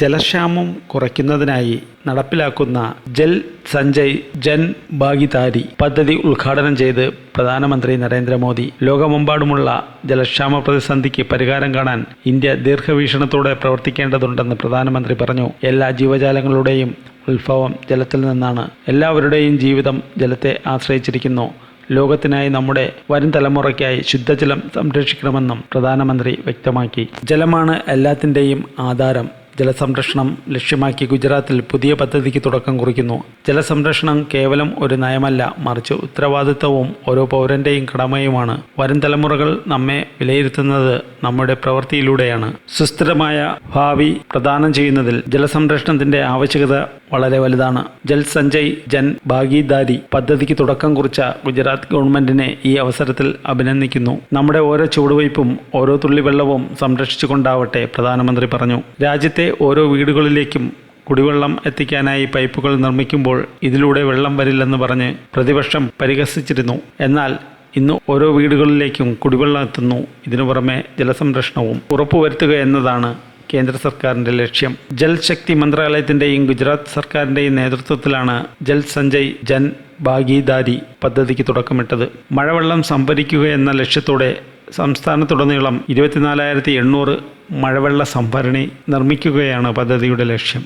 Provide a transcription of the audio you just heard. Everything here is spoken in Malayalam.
ജലക്ഷാമം കുറയ്ക്കുന്നതിനായി നടപ്പിലാക്കുന്ന ജൽ സഞ്ജയ് ജൻ ഭാഗിതാരി പദ്ധതി ഉദ്ഘാടനം ചെയ്ത് പ്രധാനമന്ത്രി നരേന്ദ്രമോദി. ലോകമെമ്പാടുമുള്ള ജലക്ഷാമ പ്രതിസന്ധിക്ക് പരിഹാരം കാണാൻ ഇന്ത്യ ദീർഘവീക്ഷണത്തോടെ പ്രവർത്തിക്കേണ്ടതുണ്ടെന്ന് പ്രധാനമന്ത്രി പറഞ്ഞു. എല്ലാ ജീവജാലങ്ങളുടെയും ഉത്ഭവം ജലത്തിൽ നിന്നാണ്. എല്ലാവരുടെയും ജീവിതം ജലത്തെ ആശ്രയിച്ചിരിക്കുന്നു. ലോകത്തിനായി നമ്മുടെ വരും തലമുറയ്ക്കായി ശുദ്ധജലം സംരക്ഷിക്കണമെന്നും പ്രധാനമന്ത്രി വ്യക്തമാക്കി. ജലമാണ് എല്ലാത്തിന്റെയും ആധാരം. ജലസംരക്ഷണം ലക്ഷ്യമാക്കി ഗുജറാത്തിൽ പുതിയ പദ്ധതിക്ക് തുടക്കം കുറിക്കുന്നു. ജലസംരക്ഷണം കേവലം ഒരു നയമല്ല മറിച്ച് ഉത്തരവാദിത്തവും ഓരോ പൗരന്റെയും കടമയുമാണ്. വരും തലമുറകൾ നമ്മെ വിലയിരുത്തുന്നത് നമ്മുടെ പ്രവൃത്തിയിലൂടെയാണ്. സുസ്ഥിരമായ ഭാവി പ്രദാനം ചെയ്യുന്നതിൽ ജലസംരക്ഷണത്തിന്റെ ആവശ്യകത വളരെ വലുതാണ്. ജൽ സഞ്ജയ് ജൻ ഭാഗീദാരി പദ്ധതിക്ക് തുടക്കം കുറിച്ച ഗുജറാത്ത് ഗവൺമെന്റിനെ ഈ അവസരത്തിൽ അഭിനന്ദിക്കുന്നു. നമ്മുടെ ഓരോ ചുവടുവയ്പും ഓരോ തുള്ളി വെള്ളവും സംരക്ഷിച്ചുകൊണ്ടാവട്ടെ പ്രധാനമന്ത്രി പറഞ്ഞു. രാജ്യത്തെ ഓരോ വീടുകളിലേക്കും കുടിവെള്ളം എത്തിക്കാനായി പൈപ്പുകൾ നിർമ്മിക്കുമ്പോൾ ഇതിലൂടെ വെള്ളം വരില്ലെന്ന് പറഞ്ഞ് പ്രതിപക്ഷം പരിഹസിച്ചിരുന്നു. എന്നാൽ ഇന്ന് ഓരോ വീടുകളിലേക്കും കുടിവെള്ളം എത്തുന്നു. ഇതിനു പുറമെ ജലസംരക്ഷണവും ഉറപ്പുവരുത്തുക എന്നതാണ് കേന്ദ്ര സർക്കാരിന്റെ ലക്ഷ്യം. ജൽശക്തി മന്ത്രാലയത്തിന്റെയും ഗുജറാത്ത് സർക്കാരിന്റെയും നേതൃത്വത്തിലാണ് ജൽ സഞ്ജയ് ജൻ ഭാഗീദാരി പദ്ധതിക്ക് തുടക്കമിട്ടത്. മഴവെള്ളം സംഭരിക്കുക എന്ന ലക്ഷ്യത്തോടെ സംസ്ഥാനത്തുടനീളം ഇരുപത്തിനാലായിരത്തി എണ്ണൂറ് മഴവെള്ള സംഭരണി നിർമ്മിക്കുകയാണ് പദ്ധതിയുടെ ലക്ഷ്യം.